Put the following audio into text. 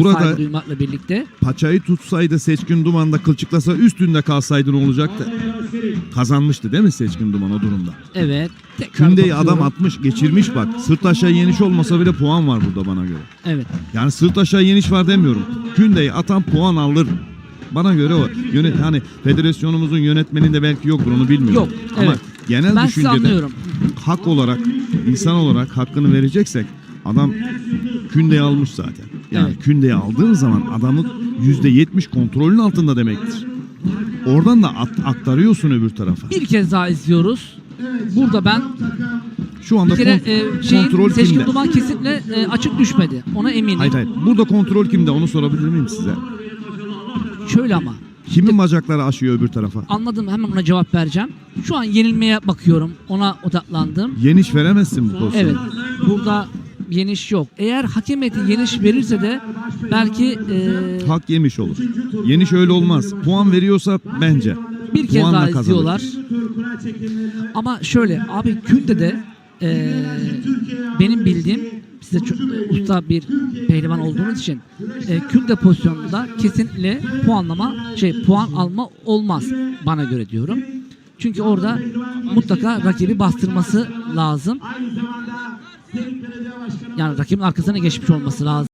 Burada- duymakla birlikte. Paçayı tutsaydı Seçkin Duman'da kılçıklasa üstünde kalsaydı ne olacaktı? Kazanmıştı değil mi Seçkin Duman o durumda? Evet. Tekrar Kündeyi adam atmış geçirmiş bak. Sırt aşağı yeniş olmasa bile puan var burada bana göre. Evet. Yani sırt aşağı yeniş var demiyorum. Kündeyi atan puan alır. Bana göre o. Yönet, hani federasyonumuzun yönetmeninde belki yoktur onu bilmiyorum. Yok, Ama evet. genel Ben sizi düşüncede anlıyorum. hak olarak, insan olarak hakkını vereceksek adam kündeyi almış zaten. Yani Evet. kündeyi aldığın zaman adamın yüzde yetmiş kontrolün altında demektir. Oradan da at- aktarıyorsun öbür tarafa. Bir kez daha izliyoruz. Burada ben Şu anda bir kere kon- e, şeyin kontrol seçkin kimde? duman kesinlikle e, açık düşmedi. Ona eminim. Hayır hayır. Burada kontrol kimde onu sorabilir miyim size? Şöyle ama Kimin bacakları aşıyor öbür tarafa? anladım hemen ona cevap vereceğim. Şu an yenilmeye bakıyorum. Ona odaklandım. Yeniş veremezsin bu pozisyonu. Evet. Burada yeniş yok. Eğer hakem heyeti yeniş verirse de belki e, Hak yemiş olur. Yeniş öyle olmaz. Puan veriyorsa bence. bir kez puanla daha kazanır. izliyorlar. Ama şöyle abi Künde de e, benim bildiğim size çok usta bir pehlivan olduğunuz için e, Künde pozisyonunda kesinlikle puanlama şey puan alma olmaz bana göre diyorum. Çünkü orada mutlaka rakibi bastırması lazım. Yani rakibin arkasına geçmiş olması lazım.